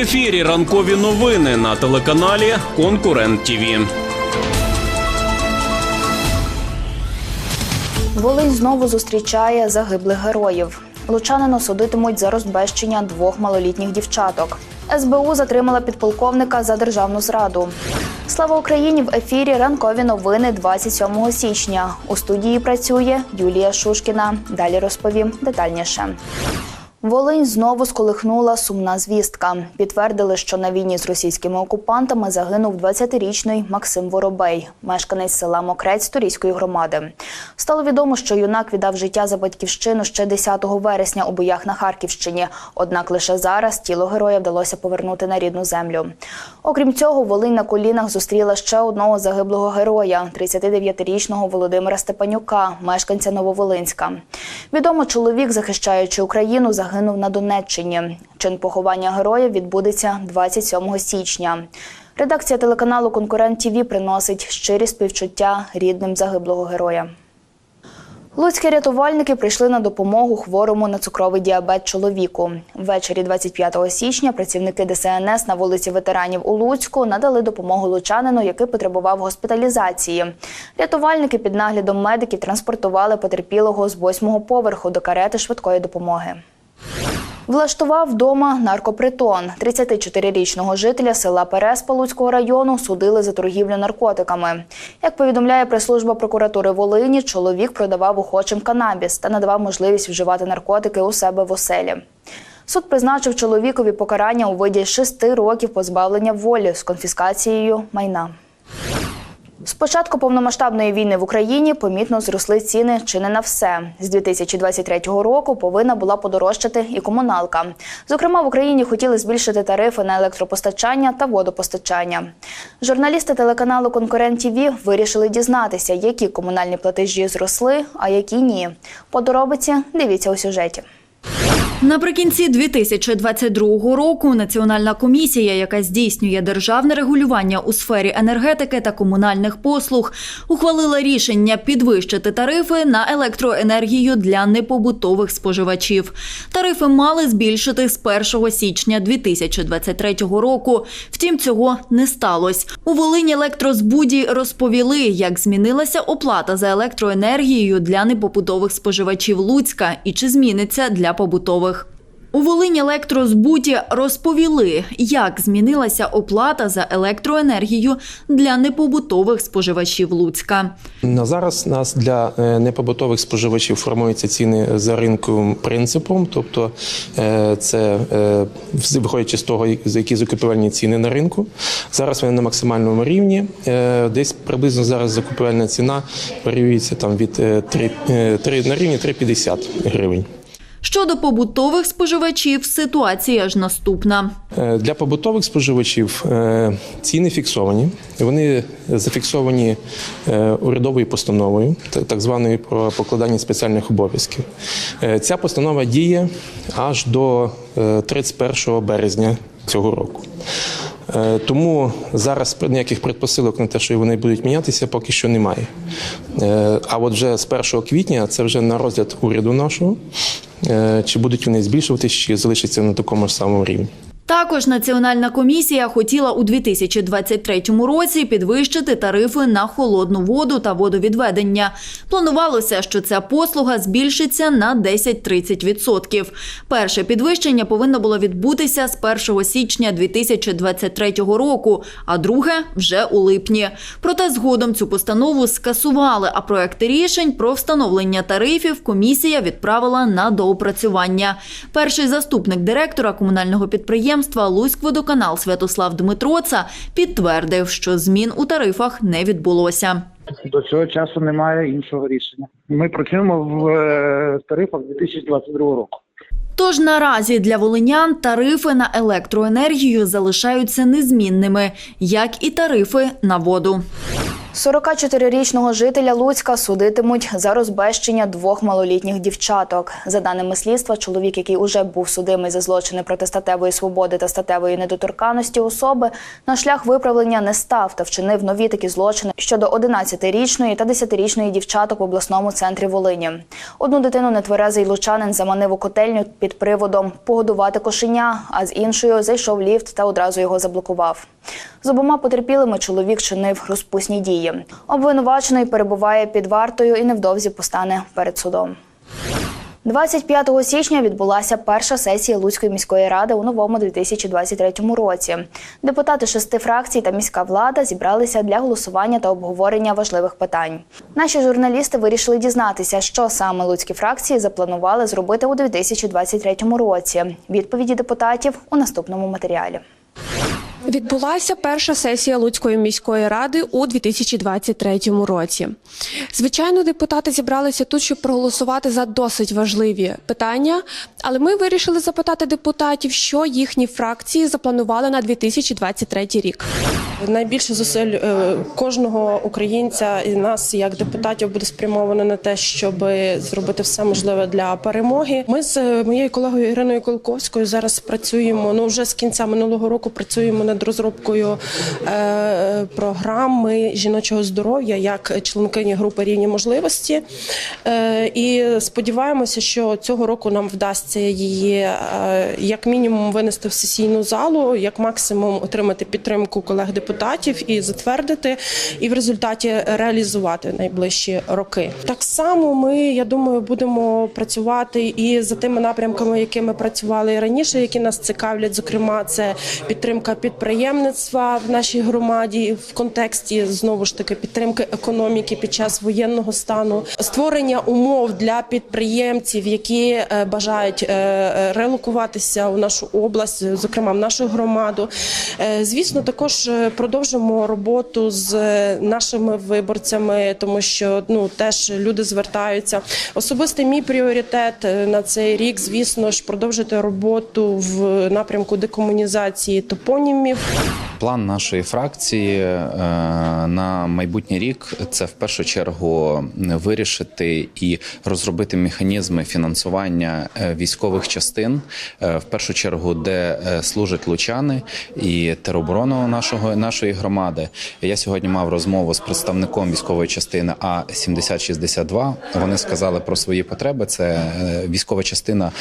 ефірі ранкові новини на телеканалі Конкурент ТІВІ. Волинь знову зустрічає загиблих героїв. Лучанину судитимуть за розбещення двох малолітніх дівчаток. СБУ затримала підполковника за державну зраду. Слава Україні в ефірі ранкові новини 27 січня. У студії працює Юлія Шушкіна. Далі розповім детальніше. Волинь знову сколихнула сумна звістка. Підтвердили, що на війні з російськими окупантами загинув 20-річний Максим Воробей, мешканець села Мокрець Турійської громади. Стало відомо, що юнак віддав життя за батьківщину ще 10 вересня у боях на Харківщині. Однак лише зараз тіло героя вдалося повернути на рідну землю. Окрім цього, Волинь на колінах зустріла ще одного загиблого героя 39-річного Володимира Степанюка, мешканця Нововолинська. Відомо, чоловік, захищаючи Україну, загинув на Донеччині. Чин поховання героя відбудеться 27 січня. Редакція телеканалу Конкурент ТІВІ приносить щирі співчуття рідним загиблого героя. Луцькі рятувальники прийшли на допомогу хворому на цукровий діабет чоловіку. Ввечері 25 січня працівники ДСНС на вулиці ветеранів у Луцьку надали допомогу лучанину, який потребував госпіталізації. Рятувальники під наглядом медиків транспортували потерпілого з восьмого поверху до карети швидкої допомоги. Влаштував вдома наркопритон. 34-річного жителя села Переспа Луцького району судили за торгівлю наркотиками. Як повідомляє прес-служба прокуратури Волині, чоловік продавав охочим канабіс та надавав можливість вживати наркотики у себе в оселі. Суд призначив чоловікові покарання у виді шести років позбавлення волі з конфіскацією майна. З початку повномасштабної війни в Україні помітно зросли ціни чи не на все. З 2023 року повинна була подорожчати і комуналка. Зокрема, в Україні хотіли збільшити тарифи на електропостачання та водопостачання. Журналісти телеканалу Конкурент ТІВІ вирішили дізнатися, які комунальні платежі зросли, а які ні. Подробиці дивіться у сюжеті. Наприкінці 2022 року Національна комісія, яка здійснює державне регулювання у сфері енергетики та комунальних послуг, ухвалила рішення підвищити тарифи на електроенергію для непобутових споживачів. Тарифи мали збільшити з 1 січня 2023 року. Втім, цього не сталося. У Волині електрозбуді розповіли, як змінилася оплата за електроенергією для непобутових споживачів Луцька і чи зміниться для побутових. У Волині електрозбуті розповіли, як змінилася оплата за електроенергію для непобутових споживачів Луцька. На зараз нас для е, непобутових споживачів формуються ціни за ринковим принципом, тобто е, це е, виходячи з того, які закупівельні ціни на ринку. Зараз вони на максимальному рівні. Десь приблизно зараз закупівельна ціна варіюється там від е, 3, е, 3 на рівні 3,50 гривень. Щодо побутових споживачів, ситуація ж наступна. Е, Для побутових споживачів е, ціни фіксовані. Вони зафіксовані е, урядовою постановою, так званою про покладання спеціальних обов'язків. Ця постанова діє аж до е, 31 березня цього року. Тому зараз ніяких предпосилок на те, що вони будуть мінятися, поки що немає. А от вже з 1 квітня це вже на розгляд уряду нашого. Е, Чи будуть вони збільшуватися, чи залишаться на такому ж самому рівні. Також Національна комісія хотіла у 2023 році підвищити тарифи на холодну воду та водовідведення. Планувалося, що ця послуга збільшиться на 10-30%. Перше підвищення повинно було відбутися з 1 січня 2023 року, а друге вже у липні. Проте згодом цю постанову скасували, а проекти рішень про встановлення тарифів комісія відправила на доопрацювання. Перший заступник директора комунального підприємства Луськводоканал Святослав Дмитроца підтвердив, що змін у тарифах не відбулося. До цього часу немає іншого рішення. Ми працюємо в е, тарифах 2022 року. Тож наразі для волинян тарифи на електроенергію залишаються незмінними, як і тарифи на воду. 44-річного жителя Луцька судитимуть за розбещення двох малолітніх дівчаток. За даними слідства, чоловік, який уже був судимий за злочини проти статевої свободи та статевої недоторканості особи, на шлях виправлення не став та вчинив нові такі злочини щодо 11-річної та 10-річної дівчаток в обласному центрі Волині. Одну дитину нетверезий лучанин заманив у котельню під приводом погодувати кошеня, а з іншою зайшов ліфт та одразу його заблокував. З обома потерпілими чоловік чинив розпусні дії. Обвинувачений перебуває під вартою і невдовзі постане перед судом. 25 січня відбулася перша сесія Луцької міської ради у новому 2023 році. Депутати шести фракцій та міська влада зібралися для голосування та обговорення важливих питань. Наші журналісти вирішили дізнатися, що саме луцькі фракції запланували зробити у 2023 році. Відповіді депутатів у наступному матеріалі. Відбулася перша сесія Луцької міської ради у 2023 році. Звичайно, депутати зібралися тут, щоб проголосувати за досить важливі питання, але ми вирішили запитати депутатів, що їхні фракції запланували на 2023 рік. Найбільше зусиль е, кожного українця і нас, як депутатів, буде спрямовано на те, щоб зробити все можливе для перемоги. Ми з е, моєю колегою Іриною Колковською зараз працюємо. Ну вже з кінця минулого року працюємо над розробкою е, програми жіночого здоров'я як членкині групи рівні можливості. Е, і сподіваємося, що цього року нам вдасться її е, як мінімум винести в сесійну залу, як максимум отримати підтримку колег депутатів і затвердити, і в результаті реалізувати найближчі роки. Так само ми, я думаю, будемо працювати і за тими напрямками, якими працювали раніше, які нас цікавлять. Зокрема, це підтримка підприємництва в нашій громаді в контексті знову ж таки підтримки економіки під час воєнного стану, створення умов для підприємців, які е, бажають е, релокуватися у нашу область, зокрема в нашу громаду. Е, Звісно, також е, продовжимо роботу з е, нашими виборцями, тому що ну теж люди звертаються. Особистий мій пріоритет е, на цей рік, звісно ж, продовжити роботу в напрямку декомунізації топонімів. План нашої фракції е, на майбутній рік це в першу чергу вирішити і розробити механізми фінансування е, військових частин, е, в першу чергу, де служать лучани і тероборону нашого нашої громади. Я сьогодні мав розмову з представником військової частини А 7062 Вони сказали про свої потреби. Це військова частина,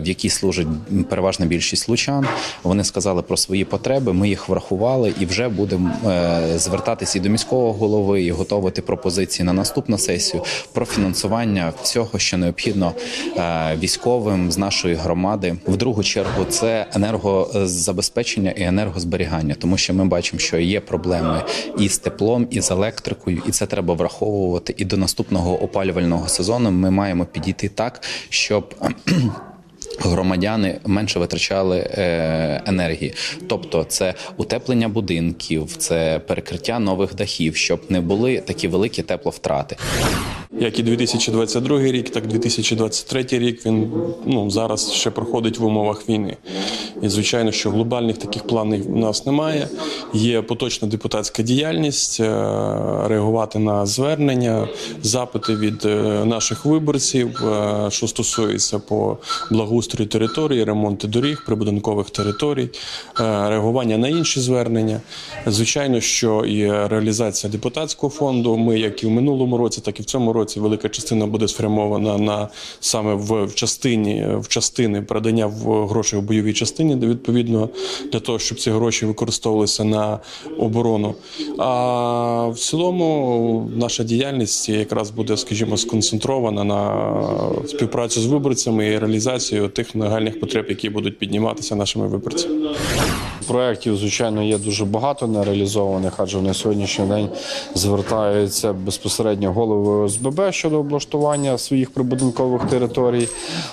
в якій служить переважна більшість лучан. Вони сказали про свої потреби. Ми їх врахували і вже будемо е, звертатися і до міського голови і готувати пропозиції на наступну сесію про фінансування всього, що необхідно е, військовим з нашої громади. В другу чергу це енергозабезпечення і енергозберігання, тому що ми бачимо, що є проблеми і з теплом, і з електрикою, і це треба враховувати. І до наступного опалювального сезону ми маємо підійти так, щоб Громадяни менше витрачали е, енергії, тобто це утеплення будинків, це перекриття нових дахів, щоб не були такі великі тепловтрати. Як і 2022 рік, так і 2023 рік він ну зараз ще проходить в умовах війни. І звичайно, що глобальних таких планів у нас немає. Є поточна депутатська діяльність, е, реагувати на звернення, запити від е, наших виборців, е, що стосується по благоустрою території, ремонту доріг, прибудинкових територій, реагування на інші звернення. Звичайно, що і реалізація депутатського фонду. Ми, як і в минулому році, так і в цьому році, велика частина буде спрямована на саме в частині в частини передання в грошей в бойовій частині, де відповідно для того, щоб ці гроші використовувалися на оборону. А в цілому наша діяльність якраз буде, скажімо, сконцентрована на співпрацю з виборцями і реалізацію тих нагальних потреб, які будуть підніматися нашими виборцями. Проєктів, звичайно, є дуже багато нереалізованих, адже на сьогоднішній день звертаються безпосередньо голови ОСББ щодо облаштування своїх прибудинкових територій.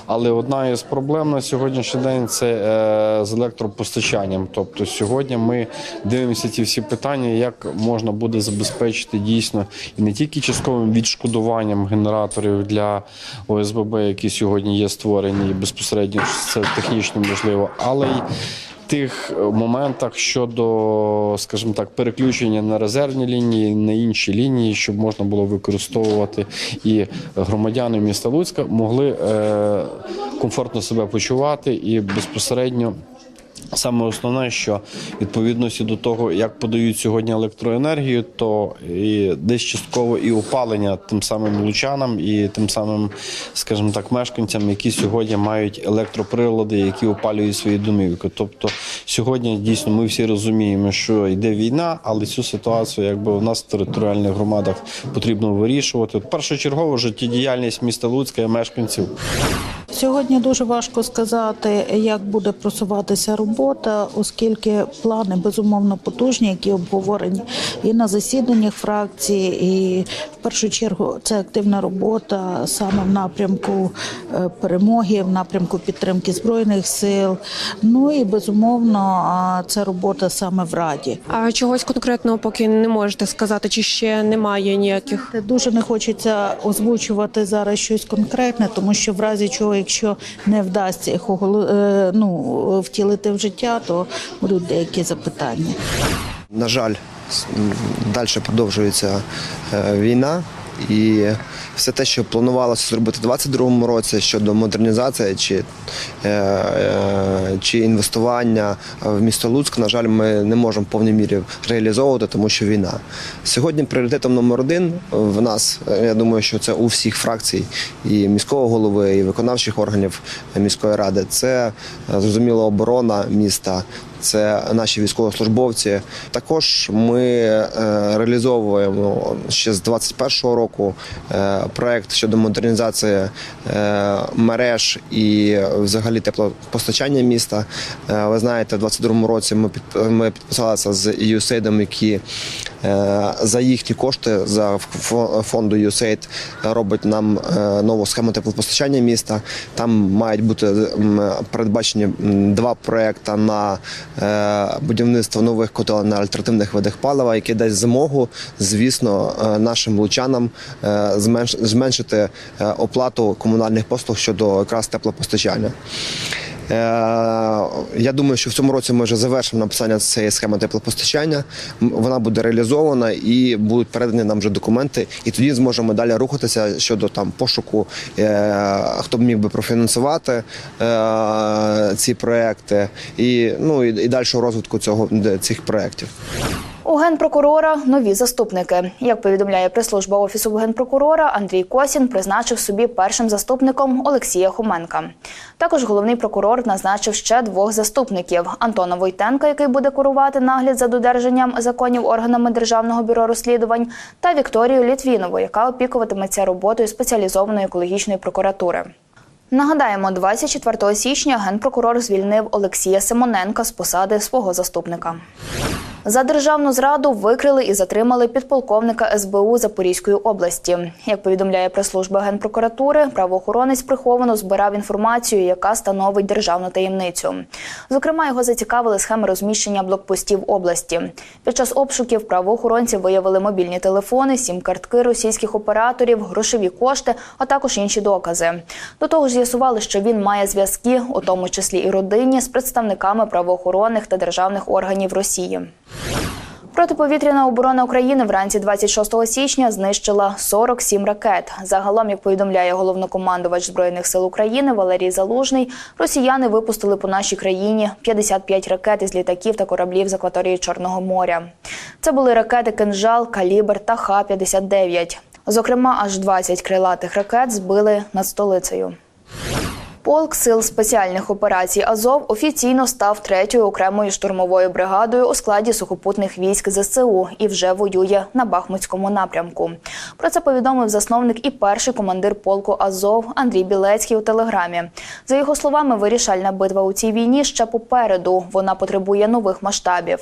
Але одна із проблем на сьогоднішній день це е, з електропостачанням. Тобто сьогодні ми дивимося ці всі питання, як можна буде забезпечити дійсно і не тільки частковим відшкодуванням генераторів для ОСББ, які сьогодні є створені, і безпосередньо це технічно можливо, але й тих моментах щодо, скажімо так, переключення на резервні лінії, на інші лінії, щоб можна було використовувати і громадяни міста Луцька могли е, комфортно себе почувати і безпосередньо. Саме основне, що відповідності до того, як подають сьогодні електроенергію, то і десь частково і опалення тим самим лучанам, і тим самим, скажімо так, мешканцям, які сьогодні мають електроприлади, які опалюють свої домівки. Тобто сьогодні дійсно ми всі розуміємо, що йде війна, але цю ситуацію, якби у нас в територіальних громадах потрібно вирішувати. Першочергово життєдіяльність міста Луцька і мешканців. Сьогодні дуже важко сказати, як буде просуватися робота, оскільки плани безумовно потужні, які обговорені і на засіданнях фракції, і в першу чергу це активна робота саме в напрямку е, перемоги, в напрямку підтримки збройних сил. Ну і безумовно, це робота саме в раді. А чогось конкретного поки не можете сказати, чи ще немає ніяких. Дуже не хочеться озвучувати зараз щось конкретне, тому що в разі чого, якщо не вдасться їх е, ну, втілити в життя, то будуть деякі запитання. На жаль, далі продовжується е, війна. І все те, що планувалося зробити у 2022 році щодо модернізації чи, е, е, чи інвестування в місто Луцьк, на жаль, ми не можемо в повній мірі реалізовувати, тому що війна. Сьогодні пріоритетом номер один в нас, е, я думаю, що це у всіх фракцій і міського голови, і виконавчих органів міської ради. Це зрозуміло оборона міста. Це наші військовослужбовці. Також ми е, реалізовуємо ще з 21-го року е, проект щодо модернізації е, мереж і взагалі теплопостачання міста. Ви знаєте, в 22-му році ми підписалися з USAID, які за їхні кошти за фонду USAID робить нам нову схему теплопостачання міста. Там мають бути передбачені два проекти на будівництво нових котел на альтернативних видах палива, які дасть змогу, звісно, е, нашим лучанам е, зменш- зменшити е, оплату комунальних послуг щодо якраз теплопостачання. Е, Я думаю, що в цьому році ми вже завершимо написання цієї схеми теплопостачання. Вона буде реалізована і будуть передані нам вже документи. І тоді зможемо далі рухатися щодо там пошуку, е, хто б міг би профінансувати е, ці проекти, і ну і, і дальшого розвитку цього цих проєктів. У генпрокурора нові заступники. Як повідомляє прес-служба офісу генпрокурора, Андрій Косін призначив собі першим заступником Олексія Хоменка. Також головний прокурор назначив ще двох заступників: Антона Войтенка, який буде курувати нагляд за додержанням законів органами державного бюро розслідувань, та Вікторію Літвінову, яка опікуватиметься роботою спеціалізованої екологічної прокуратури. Нагадаємо, 24 січня генпрокурор звільнив Олексія Симоненка з посади свого заступника. За державну зраду викрили і затримали підполковника СБУ Запорізької області. Як повідомляє прес-служба генпрокуратури, правоохоронець приховано збирав інформацію, яка становить державну таємницю. Зокрема, його зацікавили схеми розміщення блокпостів області. Під час обшуків правоохоронці виявили мобільні телефони, сім-картки російських операторів, грошові кошти, а також інші докази. До того ж, з'ясували, що він має зв'язки, у тому числі і родинні, з представниками правоохоронних та державних органів Росії. Протиповітряна оборона України вранці 26 січня знищила 47 ракет. Загалом, як повідомляє головнокомандувач збройних сил України Валерій Залужний, росіяни випустили по нашій країні 55 ракет із літаків та кораблів з акваторії Чорного моря. Це були ракети «Кинжал», «Калібр» та Х-59. Зокрема, аж 20 крилатих ракет збили над столицею. Полк сил спеціальних операцій Азов офіційно став третьою окремою штурмовою бригадою у складі сухопутних військ ЗСУ і вже воює на Бахмутському напрямку. Про це повідомив засновник і перший командир полку Азов Андрій Білецький у телеграмі. За його словами, вирішальна битва у цій війні ще попереду. Вона потребує нових масштабів.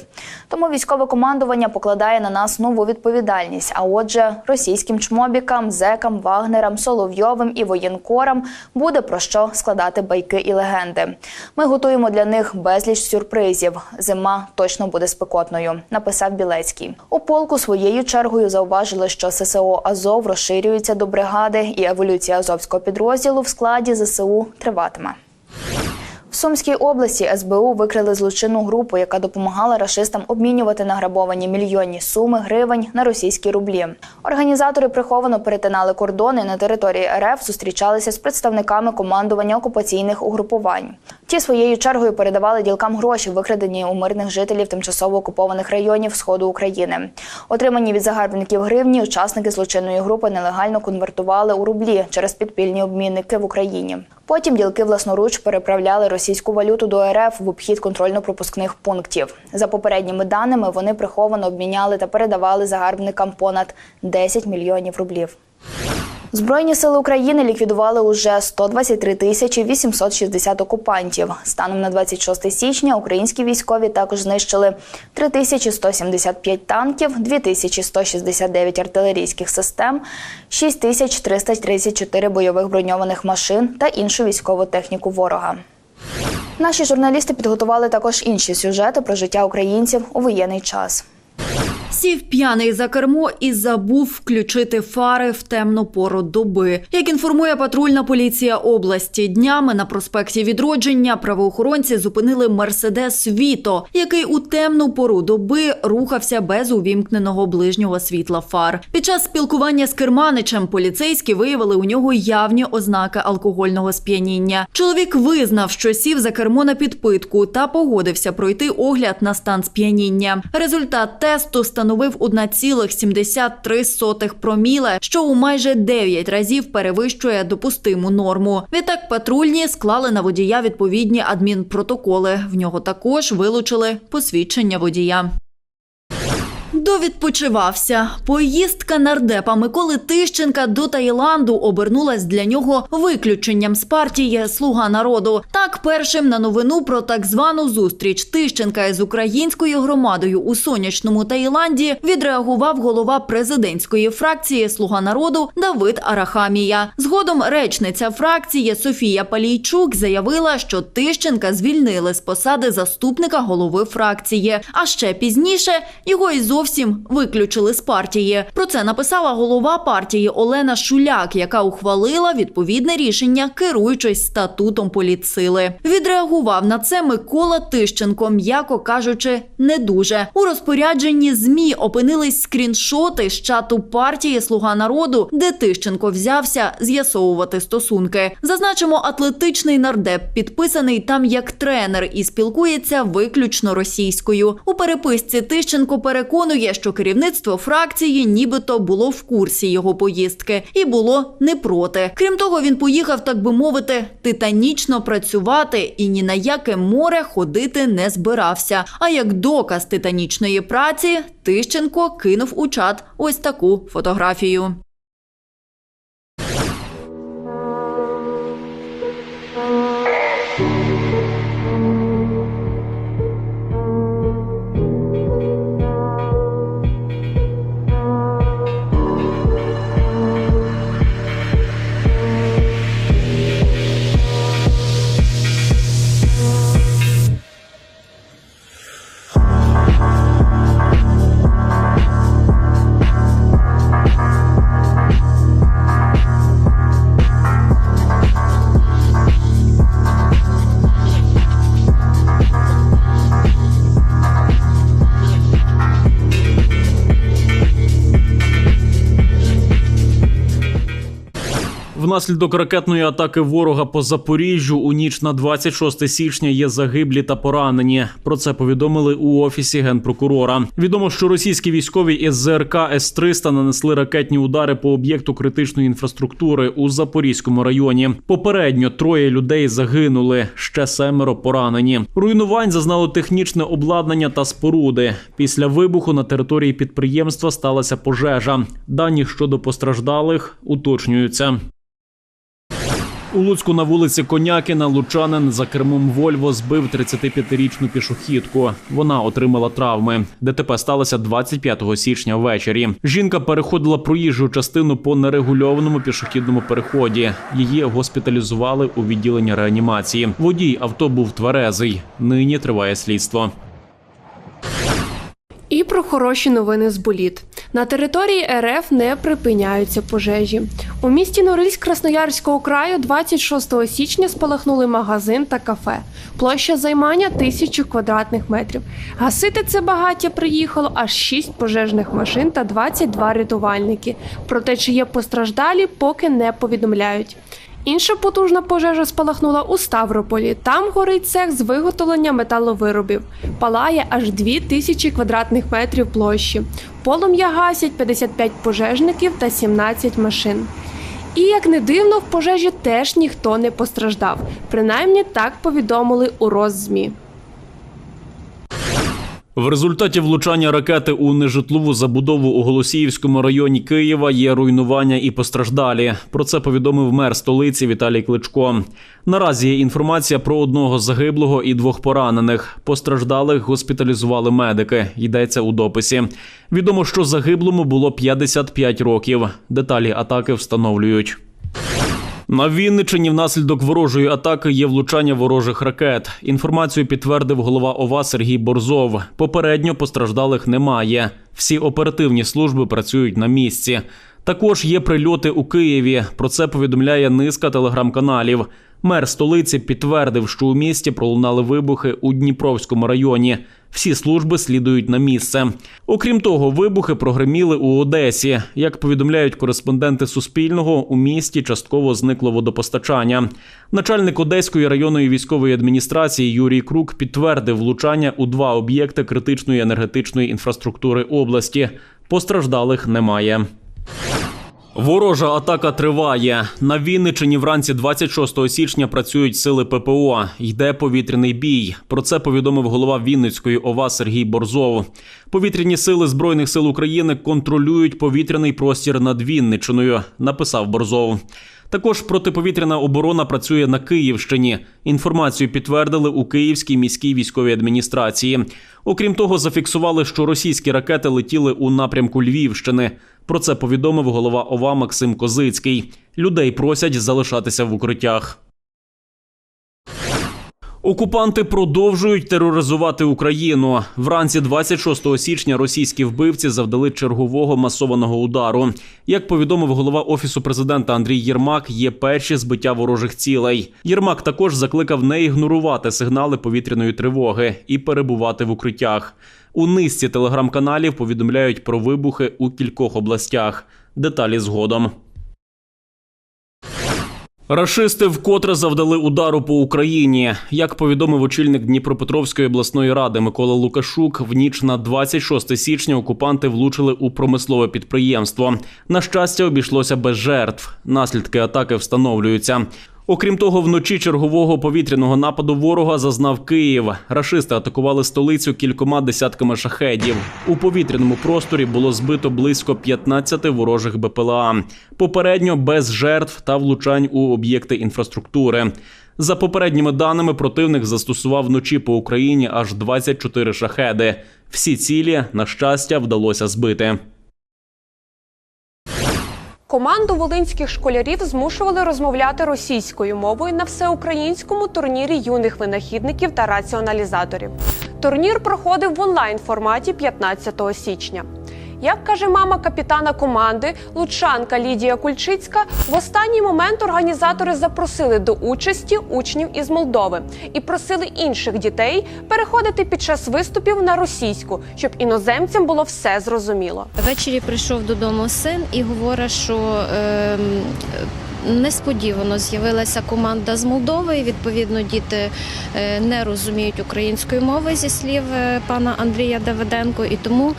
Тому військове командування покладає на нас нову відповідальність. А отже, російським чмобікам, зекам, вагнерам, соловйовим і воєнкорам буде про що складати байки і легенди. Ми готуємо для них безліч сюрпризів. Зима точно буде спекотною, написав Білецький. У полку своєю чергою зауважили, що ССО Азов розширюється до бригади, і еволюція азовського підрозділу в складі ЗСУ триватиме. Сумській області СБУ викрили злочинну групу, яка допомагала рашистам обмінювати награбовані мільйонні суми гривень на російські рублі. Організатори приховано перетинали кордони на території РФ, зустрічалися з представниками командування окупаційних угрупувань. Ті своєю чергою передавали ділкам гроші, викрадені у мирних жителів тимчасово окупованих районів сходу України. Отримані від загарбників гривні учасники злочинної групи нелегально конвертували у рублі через підпільні обмінники в Україні. Потім ділки власноруч переправляли російську валюту до РФ в обхід контрольно-пропускних пунктів. За попередніми даними, вони приховано обміняли та передавали загарбникам понад 10 мільйонів рублів. Збройні сили України ліквідували уже 123 тисячі 860 окупантів. Станом на 26 січня українські військові також знищили 3175 танків, 2169 артилерійських систем, 6334 бойових броньованих машин та іншу військову техніку ворога. Наші журналісти підготували також інші сюжети про життя українців у воєнний час. Сів п'яний за кермо і забув включити фари в темну пору доби. Як інформує патрульна поліція області, днями на проспекті Відродження правоохоронці зупинили Мерседес Віто, який у темну пору доби рухався без увімкненого ближнього світла фар. Під час спілкування з керманичем поліцейські виявили у нього явні ознаки алкогольного сп'яніння. Чоловік визнав, що сів за кермо на підпитку та погодився пройти огляд на стан сп'яніння. Результат тесту становив 1,73 проміле, що у майже 9 разів перевищує допустиму норму. Відтак патрульні склали на водія відповідні адмінпротоколи. В нього також вилучили посвідчення водія. Довідпочивався. Поїздка нардепа Миколи Тищенка до Таїланду обернулась для нього виключенням з партії Слуга народу. Так, першим на новину про так звану зустріч Тищенка із українською громадою у сонячному Таїланді відреагував голова президентської фракції Слуга народу Давид Арахамія. Згодом речниця фракції Софія Палійчук заявила, що Тищенка звільнили з посади заступника голови фракції. А ще пізніше його і зовсім виключили з партії. Про це написала голова партії Олена Шуляк, яка ухвалила відповідне рішення, керуючись статутом політсили. Відреагував на це Микола Тищенко, м'яко кажучи, не дуже. У розпорядженні змі опинились скріншоти з чату партії Слуга народу, де Тищенко взявся з'ясовувати стосунки. Зазначимо, атлетичний нардеп підписаний там як тренер і спілкується виключно російською. У переписці Тищенко переконує, що керівництво фракції нібито було в курсі його поїздки і було не проти. Крім того, він поїхав, так би мовити, титанічно працювати і ні на яке море ходити не збирався. А як доказ титанічної праці, Тищенко кинув у чат ось таку фотографію. Внаслідок ракетної атаки ворога по Запоріжжю у ніч на 26 січня є загиблі та поранені. Про це повідомили у офісі генпрокурора. Відомо, що російські військові із ЗРК С-300 нанесли ракетні удари по об'єкту критичної інфраструктури у Запорізькому районі. Попередньо троє людей загинули, ще семеро поранені. Руйнувань зазнало технічне обладнання та споруди. Після вибуху на території підприємства сталася пожежа. Дані щодо постраждалих уточнюються. У Луцьку на вулиці Конякіна лучанин за кермом Вольво збив 35-річну пішохідку. Вона отримала травми. ДТП сталося 25 січня ввечері. Жінка переходила проїжджу частину по нерегульованому пішохідному переході. Її госпіталізували у відділення реанімації. Водій авто був тверезий. Нині триває слідство. І про хороші новини з боліт. На території РФ не припиняються пожежі. У місті Норильськ Красноярського краю 26 січня спалахнули магазин та кафе. Площа займання тисячу квадратних метрів. Гасити це багаття приїхало аж 6 пожежних машин та 22 рятувальники. Проте, чи є постраждалі, поки не повідомляють. Інша потужна пожежа спалахнула у Ставрополі. Там горить цех з виготовлення металовиробів. Палає аж 2 тисячі квадратних метрів площі. Полум'я гасять 55 пожежників та 17 машин. І як не дивно, в пожежі теж ніхто не постраждав. Принаймні так повідомили у Роззмі. В результаті влучання ракети у нежитлову забудову у Голосіївському районі Києва є руйнування і постраждалі. Про це повідомив мер столиці Віталій Кличко. Наразі є інформація про одного загиблого і двох поранених. Постраждалих госпіталізували медики. Йдеться у дописі. Відомо, що загиблому було 55 років. Деталі атаки встановлюють. На Вінничині внаслідок ворожої атаки є влучання ворожих ракет. Інформацію підтвердив голова ОВА Сергій Борзов. Попередньо постраждалих немає. Всі оперативні служби працюють на місці. Також є прильоти у Києві. Про це повідомляє низка телеграм-каналів. Мер столиці підтвердив, що у місті пролунали вибухи у Дніпровському районі. Всі служби слідують на місце. Окрім того, вибухи прогреміли у Одесі. Як повідомляють кореспонденти Суспільного, у місті частково зникло водопостачання. Начальник Одеської районної військової адміністрації Юрій Крук підтвердив влучання у два об'єкти критичної енергетичної інфраструктури області. Постраждалих немає. Ворожа атака триває. На Вінничині вранці 26 січня працюють сили ППО. Йде повітряний бій. Про це повідомив голова Вінницької ОВА Сергій Борзов. Повітряні сили Збройних сил України контролюють повітряний простір над Вінничиною, написав Борзов. Також протиповітряна оборона працює на Київщині. Інформацію підтвердили у Київській міській військовій адміністрації. Окрім того, зафіксували, що російські ракети летіли у напрямку Львівщини. Про це повідомив голова ОВА Максим Козицький. Людей просять залишатися в укриттях. Окупанти продовжують тероризувати Україну. Вранці 26 січня російські вбивці завдали чергового масованого удару. Як повідомив голова офісу президента Андрій Єрмак, є перші збиття ворожих цілей. Єрмак також закликав не ігнорувати сигнали повітряної тривоги і перебувати в укриттях. У низці телеграм-каналів повідомляють про вибухи у кількох областях. Деталі згодом. Рашисти вкотре завдали удару по Україні. Як повідомив очільник Дніпропетровської обласної ради Микола Лукашук, в ніч на 26 січня окупанти влучили у промислове підприємство. На щастя, обійшлося без жертв. Наслідки атаки встановлюються. Окрім того, вночі чергового повітряного нападу ворога зазнав Київ. Рашисти атакували столицю кількома десятками шахедів. У повітряному просторі було збито близько 15 ворожих БПЛА. Попередньо без жертв та влучань у об'єкти інфраструктури. За попередніми даними, противник застосував вночі по Україні аж 24 шахеди. Всі цілі, на щастя, вдалося збити. Команду волинських школярів змушували розмовляти російською мовою на всеукраїнському турнірі юних винахідників та раціоналізаторів. Турнір проходив в онлайн форматі 15 січня. Як каже мама капітана команди, лучанка Лідія Кульчицька, в останній момент організатори запросили до участі учнів із Молдови і просили інших дітей переходити під час виступів на російську, щоб іноземцям було все зрозуміло. Ввечері прийшов додому син і говорить, що ем, несподівано з'явилася команда з Молдови. і, Відповідно, діти е, не розуміють української мови зі слів е, пана Андрія Давиденко, і тому.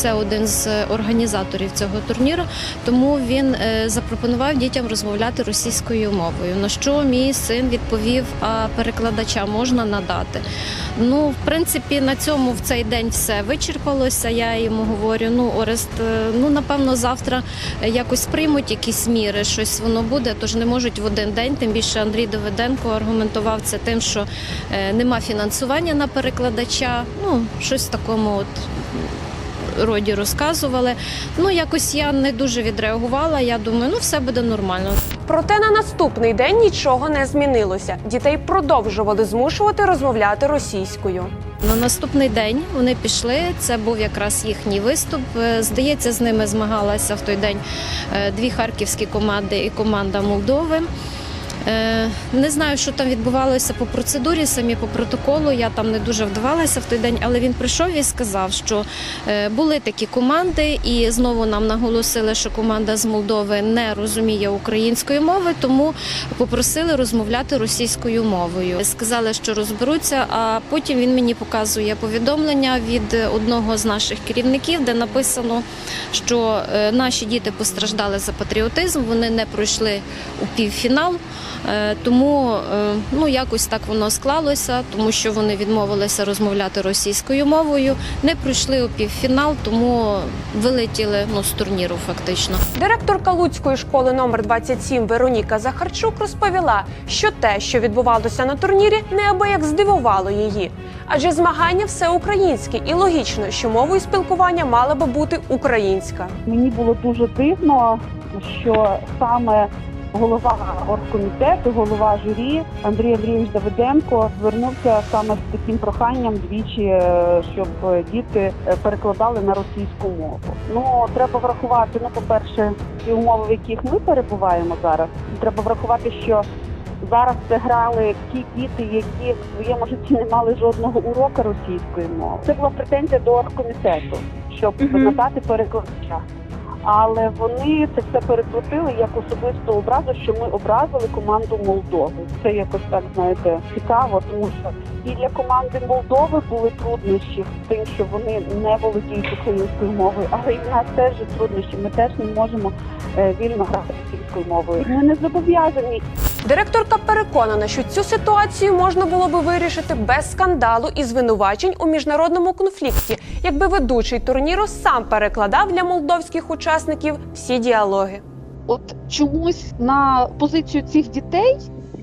Це один з організаторів цього турніру, тому він е, запропонував дітям розмовляти російською мовою. На що мій син відповів: а перекладача можна надати. Ну, в принципі, на цьому в цей день все вичерпалося. Я йому говорю: ну, Орест, е, ну напевно, завтра якось приймуть якісь міри, щось воно буде, тож не можуть в один день. Тим більше Андрій Давиденко аргументував це тим, що е, нема фінансування на перекладача. Ну, щось в такому от. Роді розказували. Ну якось я не дуже відреагувала. Я думаю, ну все буде нормально. Проте на наступний день нічого не змінилося. Дітей продовжували змушувати розмовляти російською. На наступний день вони пішли. Це був якраз їхній виступ. Е, Здається, з ними змагалася в той день е, дві харківські команди і команда Молдови. Е, Не знаю, що там відбувалося по процедурі, самі по протоколу. Я там не дуже вдавалася в той день, але він прийшов і сказав, що е, були такі команди, і знову нам наголосили, що команда з Молдови не розуміє української мови, тому попросили розмовляти російською мовою. Сказали, що розберуться. А потім він мені показує повідомлення від одного з наших керівників, де написано, що е, наші діти постраждали за патріотизм, вони не пройшли у півфінал. Е, Тому е, ну якось так воно склалося, тому що вони відмовилися розмовляти російською мовою, не пройшли у півфінал, тому вилетіли ну з турніру фактично. Директорка Луцької школи номер 27 Вероніка Захарчук розповіла, що те, що відбувалося на турнірі, неабияк здивувало її. Адже змагання все українське, і логічно, що мовою спілкування мала би бути українська. Мені було дуже дивно, що саме голова оргкомітету, голова журі Андрій Андрійович Давиденко звернувся саме з таким проханням двічі, е, щоб діти е, перекладали на російську мову. Ну треба врахувати. Ну, по перше, ті умови, в яких ми перебуваємо зараз. Треба врахувати, що зараз це грали ті діти, які в своєму житті не мали жодного уроку російської мови. Це була претензія до оргкомітету, щоб надати перекладача. Але вони це все перекрутили як особисту образу, що ми образили команду Молдови. Це якось так знаєте цікаво, тому що і для команди Молдови були труднощі з тим, що вони не володіють українською мовою, але і в нас теж труднощі. Ми теж не можемо е, вільно грати російською мовою. Ми не зобов'язані Директорка переконана, що цю ситуацію можна було би вирішити без скандалу і звинувачень у міжнародному конфлікті, якби ведучий турніру сам перекладав для молдовських учасників всі діалоги. от чомусь на позицію цих дітей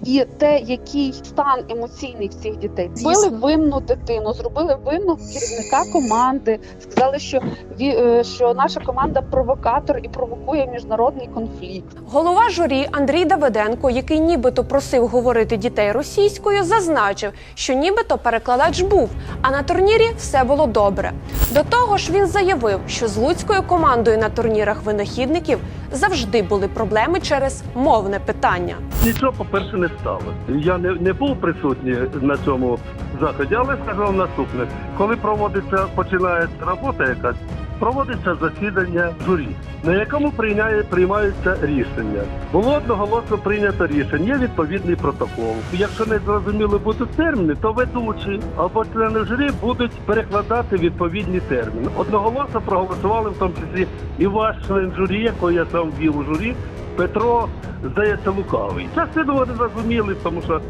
і те, який стан емоційний в цих дітей. Зробили винну дитину, зробили винну керівника команди. Сказали, що ві- е, що наша команда провокатор і провокує міжнародний конфлікт. Голова журі Андрій Давиденко, який нібито просив говорити дітей російською, зазначив, що нібито перекладач був, а на турнірі все було добре. До того ж, він заявив, що з луцькою командою на турнірах винахідників завжди були проблеми через мовне питання. Нічого, по-перше, не сталося. Я не, не був присутній на цьому заході, але скажу вам наступне: коли проводиться, починається робота якась, проводиться засідання журі, на якому прийняє, приймаються рішення. Було одноголосно прийнято рішення, є відповідний протокол. Якщо не зрозуміли будуть терміни, то ведучі або члени журі будуть перекладати відповідні терміни. Одноголосно проголосували в тому числі і ваш член журі, якого я сам вів у журі, Петро, здається, лукавий. Частину вони зрозуміли, тому що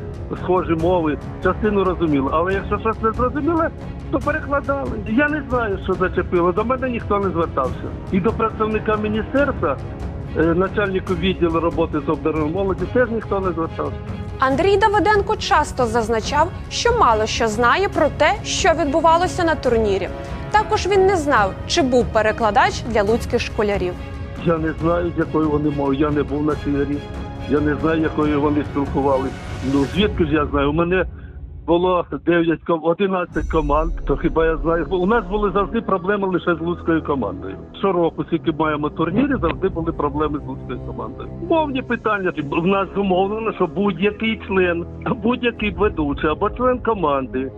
схожі мови, частину розуміли. Але якщо щось не зрозуміло, то перекладали. Я не знаю, що зачепило. До мене ніхто не звертався. І до представника міністерства, е, начальнику відділу роботи з обдаром молоді, теж ніхто не звертався. Андрій Давиденко часто зазначав, що мало що знає про те, що відбувалося на турнірі. Також він не знав, чи був перекладач для луцьких школярів. Я не знаю, з якою вони мови. Я не був на цій грі. Я не знаю, якою вони спілкувалися. Ну звідки ж я знаю? У мене було 9 ком- 11 команд. То хіба я знаю? У нас були завжди проблеми лише з луцькою командою. Щороку, скільки маємо турнірів, завжди були проблеми з луцькою командою. Мовні питання. В нас зумовлено, що будь-який член, будь-який ведучий або член команди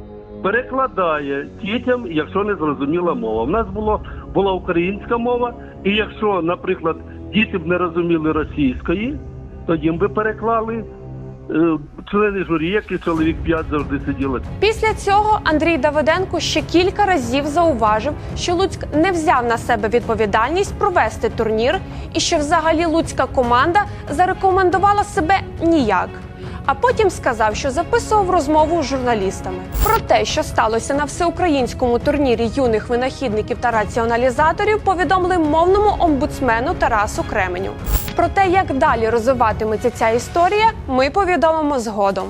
перекладає дітям, якщо не зрозуміла мова. У нас було була українська мова, і якщо, наприклад, діти б не розуміли російської, то їм би переклали е, члени журі, які чоловік п'ять завжди сиділи. Після цього Андрій Давиденко ще кілька разів зауважив, що Луцьк не взяв на себе відповідальність провести турнір, і що взагалі луцька команда зарекомендувала себе ніяк. А потім сказав, що записував розмову з журналістами. Про те, що сталося на всеукраїнському турнірі юних винахідників та раціоналізаторів, повідомили мовному омбудсмену Тарасу Кременю. Про те, як далі розвиватиметься ця історія, ми повідомимо згодом.